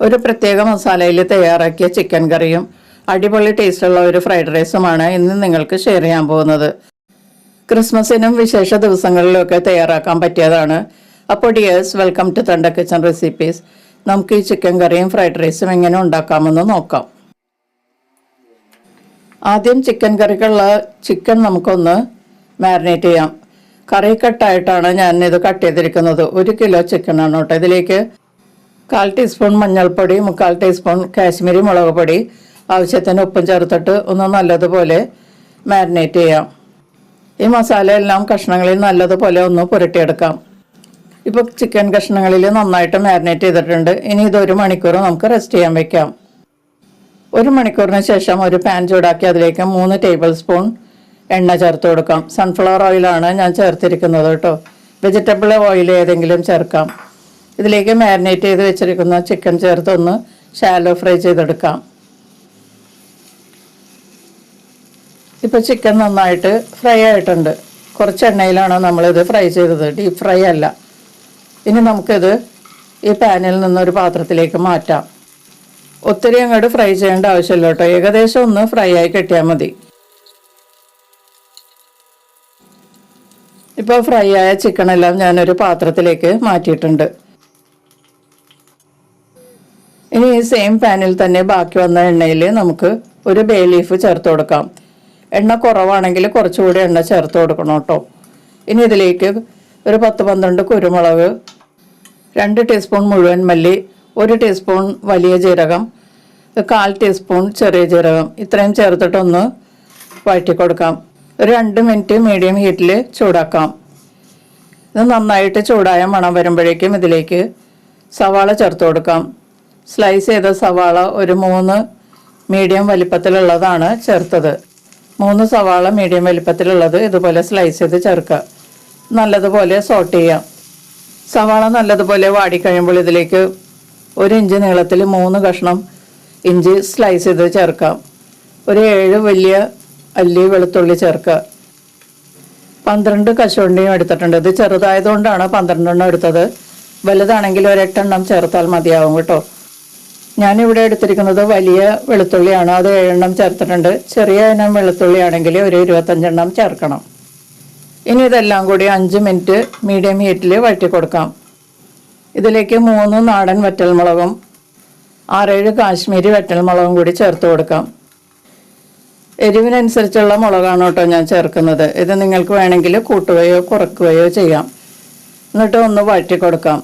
ഒരു പ്രത്യേക മസാലയിൽ തയ്യാറാക്കിയ ചിക്കൻ കറിയും അടിപൊളി ടേസ്റ്റുള്ള ഒരു ഫ്രൈഡ് റൈസുമാണ് ഇന്ന് നിങ്ങൾക്ക് ഷെയർ ചെയ്യാൻ പോകുന്നത്. ക്രിസ്മസിനും വിശേഷ ദിവസങ്ങളിലൊക്കെ തയ്യാറാക്കാൻ പറ്റിയതാണ്. അപ്പോൾ ഡിയേഴ്സ് വെൽക്കം ടു തണ്ട കിച്ചൺ റെസിപ്പീസ് നമുക്ക് ഈ ചിക്കൻ കറിയും ഫ്രൈഡ് റൈസും എങ്ങനെ ഉണ്ടാക്കാമെന്ന് നോക്കാം. ആദ്യം ചിക്കൻ കറിക്കുള്ള ചിക്കൻ നമുക്കൊന്ന് മാരിനേറ്റ് ചെയ്യാം. കറി കട്ടായിട്ടാണ് ഞാൻ ഇത് കട്ട് ചെയ്തിരിക്കുന്നത്. ഒരു കിലോ ചിക്കൻ ആണ് കേട്ടോ ഇതിലേക്ക് കാൽ ടീസ്പൂൺ മഞ്ഞൾപ്പൊടി മുക്കാൽ ടീസ്പൂൺ കാശ്മീരി മുളക് പൊടി ആവശ്യത്തിന് ഉപ്പും ചേർത്തിട്ട് ഒന്ന് നല്ലതുപോലെ മാരിനേറ്റ് ചെയ്യാം. ഈ മസാല എല്ലാം കഷ്ണങ്ങളിൽ നല്ലതുപോലെ ഒന്ന് പുരട്ടിയെടുക്കാം. ഇപ്പോൾ ചിക്കൻ കഷ്ണങ്ങളിൽ നന്നായിട്ട് മാരിനേറ്റ് ചെയ്തിട്ടുണ്ട്. ഇനി ഇതൊരു മണിക്കൂർ നമുക്ക് റെസ്റ്റ് ചെയ്യാൻ വെക്കാം. ഒരു മണിക്കൂറിന് ശേഷം ഒരു പാൻ ചൂടാക്കി അതിലേക്ക് മൂന്ന് ടേബിൾ സ്പൂൺ എണ്ണ ചേർത്ത് കൊടുക്കാം. സൺഫ്ലവർ ഓയിലാണ് ഞാൻ ചേർത്തിരിക്കുന്നത് കേട്ടോ. വെജിറ്റബിൾ ഓയിൽ ഏതെങ്കിലും ചേർക്കാം. ഇതിലേക്ക് മാരിനേറ്റ് ചെയ്ത് വെച്ചിരിക്കുന്ന ചിക്കൻ ചേർത്ത് ഒന്ന് ഷാലോ ഫ്രൈ ചെയ്തെടുക്കാം. ഇപ്പോൾ ചിക്കൻ നന്നായിട്ട് ഫ്രൈ ആയിട്ടുണ്ട്. കുറച്ച് എണ്ണയിലാണ് നമ്മളിത് ഫ്രൈ ചെയ്തത്. ഡീപ്പ് ഫ്രൈ അല്ല. ഇനി നമുക്കിത് ഈ പാനിൽ നിന്നൊരു പാത്രത്തിലേക്ക് മാറ്റാം. ഒത്തിരി അങ്ങോട്ട് ഫ്രൈ ചെയ്യേണ്ട ആവശ്യമില്ല കേട്ടോ. ഏകദേശം ഒന്ന് ഫ്രൈ ആയി കിട്ടിയാൽ മതി. ഇപ്പോൾ ഫ്രൈ ആയ ചിക്കൻ എല്ലാം ഞാനൊരു പാത്രത്തിലേക്ക് മാറ്റിയിട്ടുണ്ട്. ഇനി ഈ സെയിം പാനിൽ തന്നെ ബാക്കി വന്ന എണ്ണയിൽ നമുക്ക് ഒരു ബേ ലീഫ് ചേർത്ത് കൊടുക്കാം. എണ്ണ കുറവാണെങ്കിൽ കുറച്ചുകൂടി എണ്ണ ചേർത്ത് കൊടുക്കണം കേട്ടോ. ഇനി ഇതിലേക്ക് ഒരു പത്ത് പന്ത്രണ്ട് കുരുമുളക് രണ്ട് ടീസ്പൂൺ മുഴുവൻ മല്ലി ഒരു ടീസ്പൂൺ വലിയ ജീരകം കാൽ ടീസ്പൂൺ ചെറിയ ജീരകം. ഇത്രയും ചേർത്തിട്ടൊന്ന് വഴറ്റി കൊടുക്കാം. ഒരു രണ്ട് മിനിറ്റ് മീഡിയം ഹീറ്റിൽ ചൂടാക്കാം. ഇത് നന്നായിട്ട് ചൂടായ മണം വരുമ്പോഴേക്കും ഇതിലേക്ക് സവാള ചേർത്ത് കൊടുക്കാം. സ്ലൈസ് ചെയ്ത സവാള ഒരു മൂന്ന് മീഡിയം വലിപ്പത്തിലുള്ളതാണ് ചേർത്തത്. മൂന്ന് സവാള മീഡിയം വലിപ്പത്തിലുള്ളത് ഇതുപോലെ സ്ലൈസ് ചെയ്ത് ചേർക്കുക. നല്ലതുപോലെ സോട്ട് ചെയ്യാം. സവാള നല്ലതുപോലെ വാടിക്കഴിയുമ്പോൾ ഇതിലേക്ക് ഒരു ഇഞ്ച് നീളത്തിൽ മൂന്ന് കഷ്ണം ഇഞ്ചി സ്ലൈസ് ചെയ്ത് ചേർക്കാം. ഒരു ഏഴ് വലിയ അല്ലി വെളുത്തുള്ളി ചേർക്കുക. പന്ത്രണ്ട് കശുവണ്ടിയും എടുത്തിട്ടുണ്ട്. ഇത് ചെറുതായതുകൊണ്ടാണ് പന്ത്രണ്ടെണ്ണം എടുത്തത്. വലുതാണെങ്കിൽ ഒരെട്ടെണ്ണം ചേർത്താൽ മതിയാവും കേട്ടോ. ഞാനിവിടെ എടുത്തിരിക്കുന്നത് വലിയ വെളുത്തുള്ളിയാണ്. അത് ഏഴെണ്ണം ചേർത്തിട്ടുണ്ട്. ചെറിയ ഇനം വെളുത്തുള്ളി ആണെങ്കിൽ ഒരു ഇരുപത്തഞ്ചെണ്ണം ചേർക്കണം. ഇനി ഇതെല്ലാം കൂടി അഞ്ച് മിനിറ്റ് മീഡിയം ഹീറ്റിൽ വഴറ്റി കൊടുക്കാം. ഇതിലേക്ക് മൂന്ന് നാടൻ വറ്റൽമുളകും ആറേഴ് കാശ്മീരി വറ്റൽമുളകും കൂടി ചേർത്ത് കൊടുക്കാം. എരിവിനനുസരിച്ചുള്ള മുളകാണ് കേട്ടോ ഞാൻ ചേർക്കുന്നത്. ഇത് നിങ്ങൾക്ക് വേണമെങ്കിൽ കൂട്ടുകയോ കുറക്കുകയോ ചെയ്യാം. എന്നിട്ട് ഒന്ന് വഴറ്റി കൊടുക്കാം.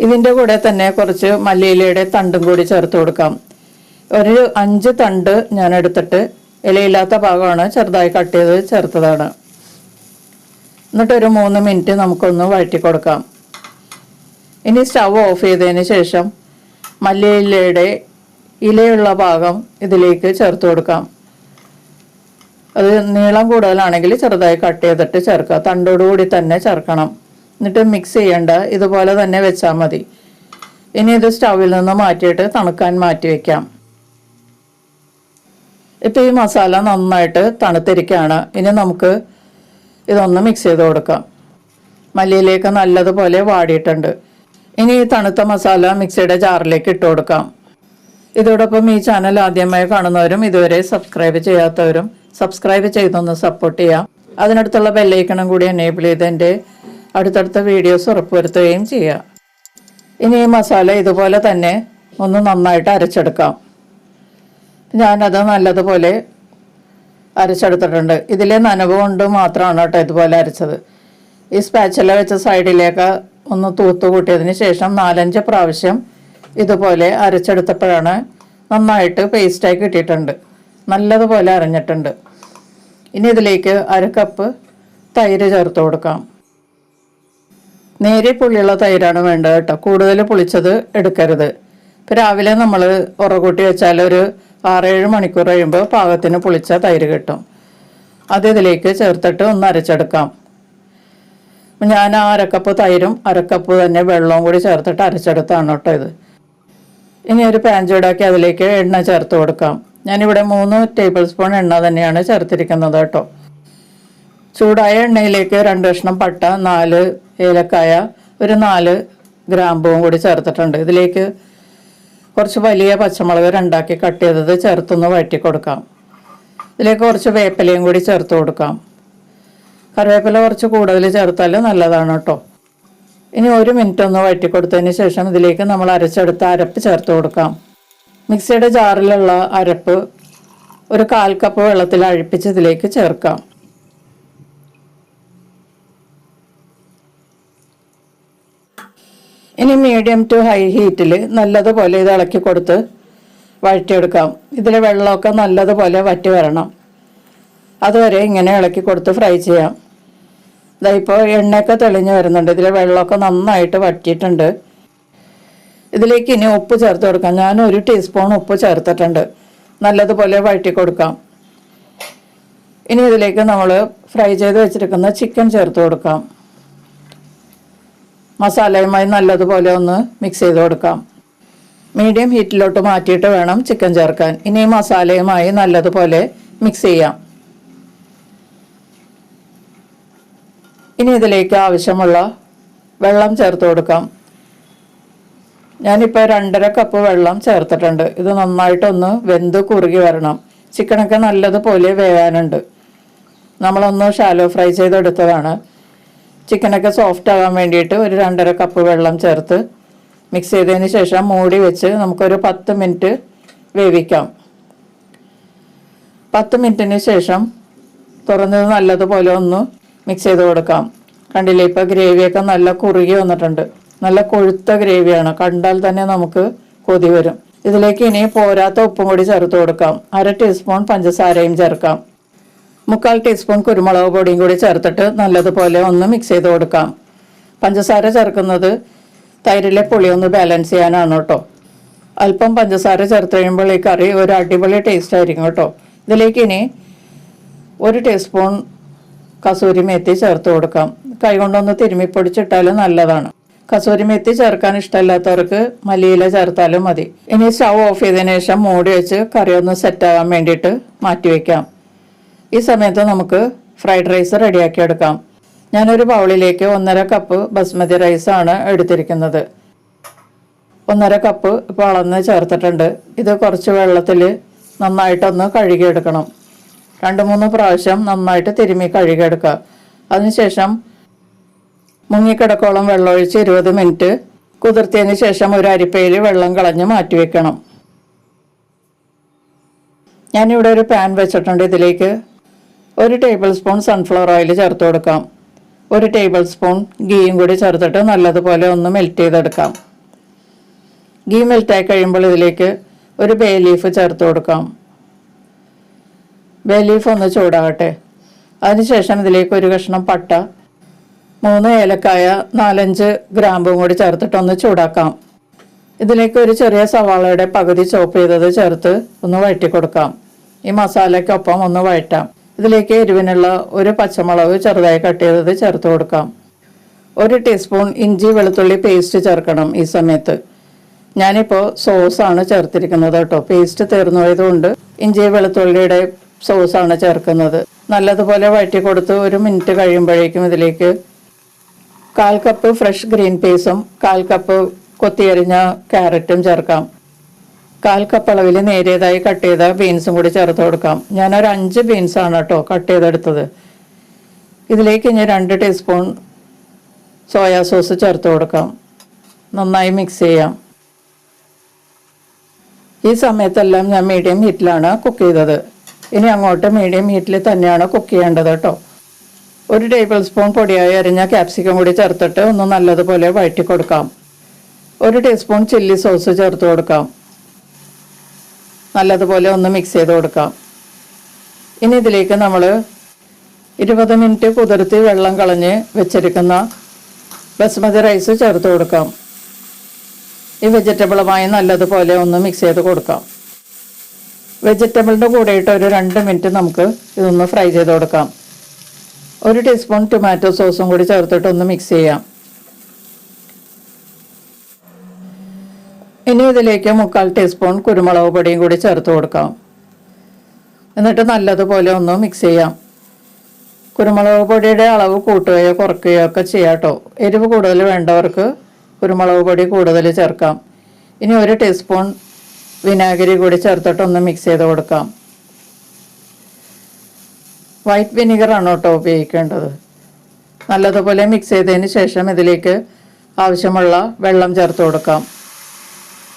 ഇതിന്റെ കൂടെ തന്നെ കുറച്ച് മല്ലിയിലയുടെ തണ്ടും കൂടി ചേർത്ത് കൊടുക്കാം. ഒരു അഞ്ച് തണ്ട് ഞാൻ എടുത്തിട്ട് ഇലയില്ലാത്ത ഭാഗമാണ് ചെറുതായി കട്ട് ചെയ്ത് ചേർത്തതാണ്. എന്നിട്ട് ഒരു മൂന്ന് മിനിറ്റ് നമുക്കൊന്ന് വഴറ്റി കൊടുക്കാം. ഇനി സ്റ്റവ് ഓഫ് ചെയ്തതിന് ശേഷം മല്ലിയിലയുടെ ഇലയുള്ള ഭാഗം ഇതിലേക്ക് ചേർത്ത് കൊടുക്കാം. അത് നീളം കൂടുതലാണെങ്കിൽ ചെറുതായി കട്ട് ചെയ്തിട്ട് ചേർക്കുക. തണ്ടോടുകൂടി തന്നെ ചേർക്കണം. എന്നിട്ട് മിക്സ് ചെയ്യണ്ട. ഇതുപോലെ തന്നെ വെച്ചാൽ മതി. ഇനി ഇത് സ്റ്റൗവിൽ നിന്ന് മാറ്റിയിട്ട് തണുക്കാൻ മാറ്റി വെക്കാം. ഇപ്പം ഈ മസാല നന്നായിട്ട് തണുത്തിരിക്കുകയാണ് ഇനി നമുക്ക് ഇതൊന്ന് മിക്സ് ചെയ്ത് കൊടുക്കാം. മല്ലിയിലേക്ക് നല്ലതുപോലെ വാടിയിട്ടുണ്ട്. ഇനി ഈ തണുത്ത മസാല മിക്സിയുടെ ജാറിലേക്ക് ഇട്ട് കൊടുക്കാം. ഇതോടൊപ്പം ഈ ചാനൽ ആദ്യമായി കാണുന്നവരും ഇതുവരെ സബ്സ്ക്രൈബ് ചെയ്യാത്തവരും സബ്സ്ക്രൈബ് ചെയ്തൊന്ന് സപ്പോർട്ട് ചെയ്യാം. അതിനടുത്തുള്ള ബെല്ലൈക്കണം കൂടി എനേബിൾ ചെയ്ത് എന്റെ അടുത്തടുത്ത വീഡിയോസ് ഉറപ്പുവരുത്തുകയും ചെയ്യുക ഇനി ഈ മസാല ഇതുപോലെ തന്നെ ഒന്ന് നന്നായിട്ട് അരച്ചെടുക്കാം. ഞാനത് നല്ലതുപോലെ അരച്ചെടുത്തിട്ടുണ്ട്. ഇതിലെ നനവ് കൊണ്ട് മാത്രമാണ് കേട്ടോ ഇതുപോലെ അരച്ചത്. ഈ സ്പാച്ചല വെച്ച സൈഡിലേക്ക് ഒന്ന് തൂത്ത് കൂട്ടിയതിന് ശേഷം നാലഞ്ച് പ്രാവശ്യം ഇതുപോലെ അരച്ചെടുത്തപ്പോഴാണ് നന്നായിട്ട് പേസ്റ്റായി കിട്ടിയിട്ടുണ്ട്. നല്ലതുപോലെ അരഞ്ഞിട്ടുണ്ട്. ഇനി ഇതിലേക്ക് അര കപ്പ് തൈര് ചേർത്ത് കൊടുക്കാം. നേരിയ പുളിയുള്ള തൈരാണ് വേണ്ടത് കേട്ടോ. കൂടുതൽ പുളിച്ചത് എടുക്കരുത്. ഇപ്പം രാവിലെ നമ്മൾ ഉറകൂട്ടി വെച്ചാൽ ഒരു ആറേഴ് മണിക്കൂർ കഴിയുമ്പോൾ പാകത്തിന് പുളിച്ച തൈര് കിട്ടും. അത് ഇതിലേക്ക് ചേർത്തിട്ട് ഒന്ന് അരച്ചെടുക്കാം. ഞാൻ ആ അരക്കപ്പ് തൈരും അരക്കപ്പ് തന്നെ വെള്ളവും കൂടി ചേർത്തിട്ട് അരച്ചെടുത്താണ് കേട്ടോ ഇത്. ഇനി ഒരു പാൻ ചൂടാക്കി അതിലേക്ക് എണ്ണ ചേർത്ത് കൊടുക്കാം. ഞാനിവിടെ മൂന്ന് ടേബിൾ സ്പൂൺ എണ്ണ തന്നെയാണ് ചേർത്തിരിക്കുന്നത് കേട്ടോ. ചൂടായ എണ്ണയിലേക്ക് രണ്ട് കഷ്ണം പട്ട നാല് ഏലക്കായ ഒരു നാല് ഗ്രാമ്പുവും കൂടി ചേർത്തിട്ടുണ്ട്. ഇതിലേക്ക് കുറച്ച് വലിയ പച്ചമുളക് രണ്ടാക്കി കട്ട് ചെയ്തത് ചേർത്തൊന്ന് വഴറ്റി കൊടുക്കാം ഇതിലേക്ക് കുറച്ച് വേപ്പിലയും കൂടി ചേർത്ത് കൊടുക്കാം. കറിവേപ്പില കുറച്ച് കൂടുതൽ ചേർത്താൽ നല്ലതാണ് കേട്ടോ. ഇനി ഒരു മിനിറ്റ് ഒന്ന് വഴറ്റി കൊടുത്തതിന് ശേഷം ഇതിലേക്ക് നമ്മൾ അരച്ചെടുത്ത അരപ്പ് ചേർത്ത് കൊടുക്കാം. മിക്സിയുടെ ജാറിലുള്ള അരപ്പ് ഒരു കാൽ കപ്പ് വെള്ളത്തിൽ അഴിപ്പിച്ച് ഇതിലേക്ക് ചേർക്കാം. ഇനി മീഡിയം ടു ഹൈ ഹീറ്റിൽ നല്ലതുപോലെ ഇത് ഇളക്കി കൊടുത്ത് വഴറ്റിയെടുക്കാം. ഇതിലെ വെള്ളമൊക്കെ നല്ലതുപോലെ വറ്റി വരണം. അതുവരെ ഇങ്ങനെ ഇളക്കി കൊടുത്ത് ഫ്രൈ ചെയ്യാം. ഇതാ ഇപ്പോൾ എണ്ണയൊക്കെ തെളിഞ്ഞ് വരുന്നുണ്ട്. ഇതിലെ വെള്ളമൊക്കെ നന്നായിട്ട് വറ്റിയിട്ടുണ്ട്. ഇതിലേക്ക് ഇനി ഉപ്പ് ചേർത്ത് കൊടുക്കാം. ഞാൻ ഒരു ടീസ്പൂൺ ഉപ്പ് ചേർത്തിട്ടുണ്ട്. നല്ലതുപോലെ വഴറ്റി കൊടുക്കാം. ഇനി ഇതിലേക്ക് നമ്മൾ ഫ്രൈ ചെയ്ത് വെച്ചിരിക്കുന്ന ചിക്കൻ ചേർത്ത് കൊടുക്കാം. മസാലയുമായി നല്ലതുപോലെ ഒന്ന് മിക്സ് ചെയ്ത് കൊടുക്കാം. മീഡിയം ഹീറ്റിലോട്ട് മാറ്റിയിട്ട് വേണം ചിക്കൻ ചേർക്കാൻ. ഇനി മസാലയുമായി നല്ലതുപോലെ മിക്സ് ചെയ്യാം. ഇനി ഇതിലേക്ക് ആവശ്യമുള്ള വെള്ളം ചേർത്ത് കൊടുക്കാം. ഞാനിപ്പോൾ രണ്ടര കപ്പ് വെള്ളം ചേർത്തിട്ടുണ്ട്. ഇത് നന്നായിട്ടൊന്ന് വെന്ത് കുറുകി വരണം. ചിക്കനൊക്കെ നല്ലതുപോലെ വേവാനുണ്ട്. നമ്മളൊന്ന് ഷാലോ ഫ്രൈ ചെയ്തെടുത്തതാണ്. ചിക്കനൊക്കെ സോഫ്റ്റ് ആകാൻ വേണ്ടിയിട്ട് ഒരു രണ്ടര കപ്പ് വെള്ളം ചേർത്ത് മിക്സ് ചെയ്തതിന് ശേഷം മൂടി വെച്ച് നമുക്കൊരു പത്ത് മിനിറ്റ് വേവിക്കാം. പത്ത് മിനിറ്റിന് ശേഷം തുറന്നത് നല്ലതുപോലെ ഒന്ന് മിക്സ് ചെയ്ത് കൊടുക്കാം. കണ്ടില്ലേ ഇപ്പോൾ ഗ്രേവിയൊക്കെ നല്ല കുറുകി വന്നിട്ടുണ്ട്. നല്ല കൊഴുത്ത ഗ്രേവിയാണ്. കണ്ടാൽ തന്നെ നമുക്ക് കൊതി വരും. ഇതിലേക്ക് ഇനി പോരാത്ത ഉപ്പും കൂടി ചേർത്ത് കൊടുക്കാം. അര ടീസ്പൂൺ പഞ്ചസാരയും ചേർക്കാം. മുക്കാൽ ടീസ്പൂൺ കുരുമുളക് പൊടിയും കൂടി ചേർത്തിട്ട് നല്ലതുപോലെ ഒന്ന് മിക്സ് ചെയ്ത് കൊടുക്കാം. പഞ്ചസാര ചേർക്കുന്നത് തൈരിലെ പുളി ഒന്ന് ബാലൻസ് ചെയ്യാനാണ് കേട്ടോ. അല്പം പഞ്ചസാര ചേർത്ത് കഴിയുമ്പോൾ ഈ കറി ഒരു അടിപൊളി ടേസ്റ്റ് ആയിരിക്കും കേട്ടോ. ഇതിലേക്ക് ഇനി ഒരു ടീസ്പൂൺ കസൂരി മേത്തി ചേർത്ത് കൊടുക്കാം. കൈ കൊണ്ടൊന്ന് തിരുമ്മി പൊടിച്ചിട്ടാൽ നല്ലതാണ്. കസൂരി മേത്തി ചേർക്കാൻ ഇഷ്ടമില്ലാത്തവർക്ക് മല്ലിയില ചേർത്താലും മതി. ഇനി സ്റ്റൗ ഓഫ് ചെയ്തതിനു ശേഷം മൂടി വെച്ച് കറി ഒന്ന് സെറ്റ് ആവാൻ വേണ്ടിയിട്ട് മാറ്റി വെക്കാം. ഈ സമയത്ത് നമുക്ക് ഫ്രൈഡ് റൈസ് റെഡിയാക്കി എടുക്കാം. ഞാനൊരു ബൗളിലേക്ക് ഒന്നര കപ്പ് ബസ്മതി റൈസ് ആണ് എടുത്തിരിക്കുന്നത്. ഒന്നര കപ്പ് ഇപ്പോൾ അളന്ന് ചേർത്തിട്ടുണ്ട്. ഇത് കുറച്ച് വെള്ളത്തിൽ നന്നായിട്ടൊന്ന് കഴുകിയെടുക്കണം. രണ്ട് മൂന്ന് പ്രാവശ്യം നന്നായിട്ട് തിരുമ്മി കഴുകിയെടുക്കുക. അതിനുശേഷം മുങ്ങിക്കിടക്കോളം വെള്ളമൊഴിച്ച് ഇരുപത് മിനിറ്റ് കുതിർത്തിയതിന് ശേഷം ഒരു അരിപ്പയിൽ വെള്ളം കളഞ്ഞ് മാറ്റി വെക്കണം. ഞാനിവിടെ ഒരു പാൻ വെച്ചിട്ടുണ്ട്. ഇതിലേക്ക് ഒരു ടേബിൾ സ്പൂൺ സൺഫ്ലവർ ഓയിൽ ചേർത്ത് കൊടുക്കാം. ഒരു ടേബിൾ സ്പൂൺ ഗീയും കൂടി ചേർത്തിട്ട് നല്ലതുപോലെ ഒന്ന് മെൽറ്റ് ചെയ്തെടുക്കാം. ഗീ മെൽറ്റായി കഴിയുമ്പോൾ ഇതിലേക്ക് ഒരു ബേ ലീഫ് ചേർത്ത് കൊടുക്കാം. ബേ ലീഫ് ഒന്ന് ചൂടാകട്ടെ. അതിനുശേഷം ഇതിലേക്ക് ഒരു കഷ്ണം പട്ട മൂന്ന് ഏലക്കായ നാലഞ്ച് ഗ്രാമ്പും കൂടി ചേർത്തിട്ട് ഒന്ന് ചൂടാക്കാം. ഇതിലേക്ക് ഒരു ചെറിയ സവാളയുടെ പകുതി ചോപ്പ് ചെയ്തത് ചേർത്ത് ഒന്ന് വഴറ്റി കൊടുക്കാം ഈ മസാലയ്ക്കൊപ്പം ഒന്ന് വഴറ്റാം. ഇതിലേക്ക് എരിവിനുള്ള ഒരു പച്ചമുളക് ചെറുതായി കട്ട് ചെയ്തത് ചേർത്ത് കൊടുക്കാം. ഒരു ടീസ്പൂൺ ഇഞ്ചി വെളുത്തുള്ളി പേസ്റ്റ് ചേർക്കണം ഈ സമയത്ത്. ഞാനിപ്പോൾ സോസാണ് ചേർത്തിരിക്കുന്നത് കേട്ടോ. പേസ്റ്റ് തീർന്നു പോയതുകൊണ്ട് ഇഞ്ചി വെളുത്തുള്ളിയുടെ സോസാണ് ചേർക്കുന്നത്. നല്ലതുപോലെ വഴറ്റി കൊടുത്ത് ഒരു മിനിറ്റ് കഴിയുമ്പോഴേക്കും ഇതിലേക്ക് കാൽ കപ്പ് ഫ്രഷ് ഗ്രീൻ പീസും കാൽ കപ്പ് കൊത്തിയരിഞ്ഞ ക്യാരറ്റും ചേർക്കാം. കാൽ കപ്പ് അളവിൽ നേരിയതായി കട്ട് ചെയ്ത ബീൻസും കൂടി ചേർത്ത് കൊടുക്കാം. ഞാനൊരു അഞ്ച് ബീൻസാണ് കേട്ടോ കട്ട് ചെയ്തെടുത്തത്. ഇതിലേക്ക് ഞാൻ രണ്ട് ടീസ്പൂൺ സോയാ സോസ് ചേർത്ത് കൊടുക്കാം. നന്നായി മിക്സ് ചെയ്യാം. ഈ സമയത്തെല്ലാം ഞാൻ മീഡിയം ഹീറ്റിലാണ് കുക്ക് ചെയ്തത്. ഇനി അങ്ങോട്ട് മീഡിയം ഹീറ്റിൽ തന്നെയാണ് കുക്ക് ചെയ്യേണ്ടത് കേട്ടോ ഒരു ടേബിൾ സ്പൂൺ പൊടിയായി അരിഞ്ഞ ക്യാപ്സിക്കം കൂടി ചേർത്തിട്ട് ഒന്ന് നല്ലതുപോലെ വഴറ്റി കൊടുക്കാം. ഒരു ടീസ്പൂൺ ചില്ലി സോസ് ചേർത്ത് കൊടുക്കാം. നല്ലതുപോലെ ഒന്ന് മിക്സ് ചെയ്ത് കൊടുക്കാം. ഇനി ഇതിലേക്ക് നമ്മൾ ഇരുപത് മിനിറ്റ് കുതിർത്തി വെള്ളം കളഞ്ഞ് വെച്ചിരിക്കുന്ന ബസ്മതി റൈസ് ചേർത്ത് കൊടുക്കാം. ഈ വെജിറ്റബിളുമായി നല്ലതുപോലെ ഒന്ന് മിക്സ് ചെയ്ത് കൊടുക്കാം. വെജിറ്റബിളിന്റെ കൂടെയിട്ട് ഒരു രണ്ട് മിനിറ്റ് നമുക്ക് ഇതൊന്ന് ഫ്രൈ ചെയ്ത് കൊടുക്കാം. ഒരു ടീസ്പൂൺ ടൊമാറ്റോ സോസും കൂടി ചേർത്തിട്ട് ഒന്ന് മിക്സ് ചെയ്യാം. ഇനി ഇതിലേക്ക് മുക്കാൽ ടീസ്പൂൺ കുരുമുളക് പൊടിയും കൂടി ചേർത്ത് കൊടുക്കാം. എന്നിട്ട് നല്ലതുപോലെ ഒന്ന് മിക്സ് ചെയ്യാം. കുരുമുളക് പൊടിയുടെ അളവ് കൂട്ടുകയോ കുറയ്ക്കുകയോ ഒക്കെ ചെയ്യാം കേട്ടോ. എരിവ് കൂടുതൽ വേണ്ടവർക്ക് കുരുമുളക് പൊടി കൂടുതൽ ചേർക്കാം. ഇനി ഒരു ടീസ്പൂൺ വിനാഗിരി കൂടി ചേർത്തിട്ട് ഒന്ന് മിക്സ് ചെയ്ത് കൊടുക്കാം. വൈറ്റ് വിനീഗറാണ് കേട്ടോ ഉപയോഗിക്കേണ്ടത്. നല്ലതുപോലെ മിക്സ് ചെയ്തതിന് ശേഷം ഇതിലേക്ക് ആവശ്യമുള്ള വെള്ളം ചേർത്ത് കൊടുക്കാം.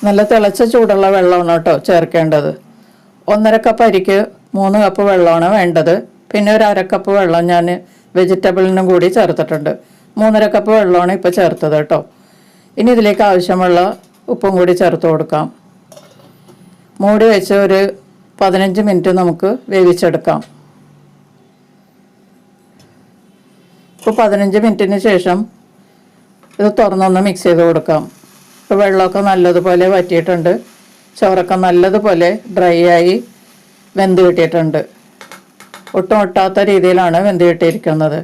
നല്ല തിളച്ച ചൂടുള്ള വെള്ളമാണ് കേട്ടോ ചേർക്കേണ്ടത്. ഒന്നര കപ്പ് അരിക്ക് മൂന്ന് കപ്പ് വെള്ളമാണ് വേണ്ടത്. പിന്നെ ഒരു അര കപ്പ് വെള്ളം ഞാൻ വെജിറ്റബിളിനും കൂടി ചേർത്തിട്ടുണ്ട്. മൂന്നര കപ്പ് വെള്ളമാണ് ഇപ്പോൾ ചേർത്തത് കേട്ടോ. ഇനി ഇതിലേക്ക് ആവശ്യമുള്ള ഉപ്പും കൂടി ചേർത്ത് കൊടുക്കാം. മൂടി വെച്ച് ഒരു പതിനഞ്ച് മിനിറ്റ് നമുക്ക് വേവിച്ചെടുക്കാം. ഇപ്പോൾ പതിനഞ്ച് മിനിറ്റിന് ശേഷം ഇത് തുറന്നൊന്ന് മിക്സ് ചെയ്ത് കൊടുക്കാം. ഇപ്പോൾ വെള്ളമൊക്കെ നല്ലതുപോലെ വറ്റിയിട്ടുണ്ട്. ചോറൊക്കെ നല്ലതുപോലെ ഡ്രൈ ആയി വെന്ത് കിട്ടിയിട്ടുണ്ട്. ഒട്ടും ഒട്ടാത്ത രീതിയിലാണ് വെന്ത് കിട്ടിയിരിക്കുന്നത്.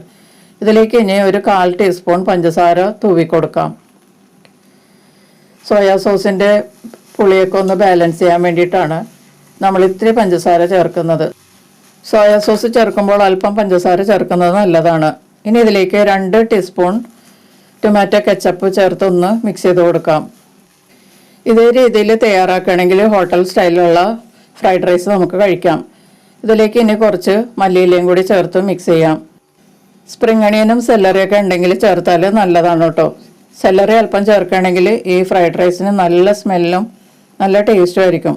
ഇതിലേക്ക് ഇനി ഒരു കാൽ ടീസ്പൂൺ പഞ്ചസാര തൂവി കൊടുക്കാം. സോയാ സോസിന്റെ പുളിയൊക്കെ ഒന്ന് ബാലൻസ് ചെയ്യാൻ വേണ്ടിയിട്ടാണ് നമ്മൾ ഇത്തിരി പഞ്ചസാര ചേർക്കുന്നത്. സോയാ സോസ് ചേർക്കുമ്പോൾ അല്പം പഞ്ചസാര ചേർക്കുന്നത് നല്ലതാണ്. ഇനി ഇതിലേക്ക് രണ്ട് ടീസ്പൂൺ ടൊമാറ്റോ കെച്ചപ്പ് ചേർത്തൊന്ന് മിക്സ് ചെയ്ത് കൊടുക്കാം. ഇതേ രീതിയിൽ തയ്യാറാക്കുകയാണെങ്കിൽ ഹോട്ടൽ സ്റ്റൈലിലുള്ള ഫ്രൈഡ് റൈസ് നമുക്ക് കഴിക്കാം. ഇതിലേക്ക് ഇനി കുറച്ച് മല്ലിയിലയും കൂടി ചേർത്ത് മിക്സ് ചെയ്യാം. സ്പ്രിംഗ് അണിയനും സെല്ലറിയൊക്കെ ഉണ്ടെങ്കിൽ ചേർത്താൽ നല്ലതാണ് കേട്ടോ. സെല്ലറി അല്പം ചേർക്കുകയാണെങ്കിൽ ഈ ഫ്രൈഡ് റൈസിന് നല്ല സ്മെല്ലും നല്ല ടേസ്റ്റും ആയിരിക്കും.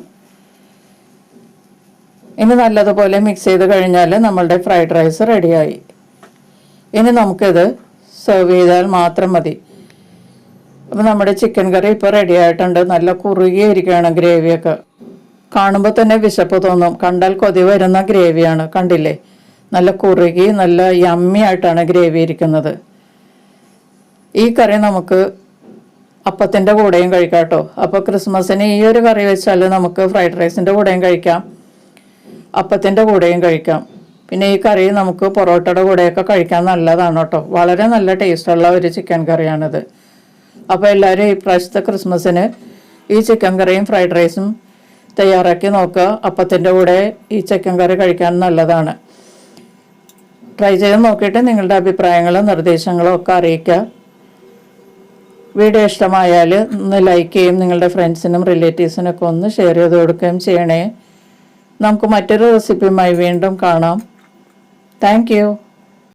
ഇനി നല്ലതുപോലെ മിക്സ് ചെയ്ത് കഴിഞ്ഞാൽ നമ്മളുടെ ഫ്രൈഡ് റൈസ് റെഡിയായി ഇനി നമുക്കിത് സെർവ് ചെയ്താൽ മാത്രം മതി. അപ്പോൾ നമ്മുടെ ചിക്കൻ കറി ഇപ്പോൾ റെഡി ആയിട്ടുണ്ട്. നല്ല കുറുകിയിരിക്കുകയാണ് ഗ്രേവിയൊക്കെ കാണുമ്പോൾ തന്നെ വിശപ്പ് തോന്നും. കണ്ടാൽ കൊതി വരുന്ന ഗ്രേവിയാണ് കണ്ടില്ലേ? നല്ല കുറുകി നല്ല യമ്മി ആയിട്ടാണ് ഗ്രേവി ഇരിക്കുന്നത്. ഈ കറി നമുക്ക് അപ്പത്തിന്റെ കൂടെയും കഴിക്കാം കേട്ടോ. അപ്പോൾ ക്രിസ്മസിന് ഈ ഒരു കറി വെച്ചാൽ നമുക്ക് ഫ്രൈഡ് റൈസിന്റെ കൂടെയും കഴിക്കാം. അപ്പത്തിന്റെ കൂടെയും കഴിക്കാം. പിന്നെ ഈ കറി നമുക്ക് പൊറോട്ടയുടെ കൂടെയൊക്കെ കഴിക്കാൻ നല്ലതാണ് കേട്ടോ. വളരെ നല്ല ടേസ്റ്റുള്ള ഒരു ചിക്കൻ കറിയാണിത്. അപ്പോൾ എല്ലാവരും ഈ പ്രാവശ്യത്തെ ക്രിസ്മസിന് ഈ ചിക്കൻ കറിയും ഫ്രൈഡ് റൈസും തയ്യാറാക്കി നോക്കുക. അപ്പത്തിന്റെ കൂടെ ഈ ചിക്കൻ കറി കഴിക്കാൻ നല്ലതാണ്. ട്രൈ ചെയ്ത് നോക്കിയിട്ട് നിങ്ങളുടെ അഭിപ്രായങ്ങളും നിർദ്ദേശങ്ങളും ഒക്കെ അറിയിക്കുക. വീഡിയോ ഇഷ്ടമായാൽ ഒന്ന് ലൈക്ക് ചെയ്യും. നിങ്ങളുടെ ഫ്രണ്ട്സിനും റിലേറ്റീവ്സിനൊക്കെ ഒന്ന് ഷെയർ ചെയ്ത് കൊടുക്കുകയും ചെയ്യണേ. നമുക്ക് മറ്റൊരു റെസിപ്പിയുമായി വീണ്ടും കാണാം. Thank you.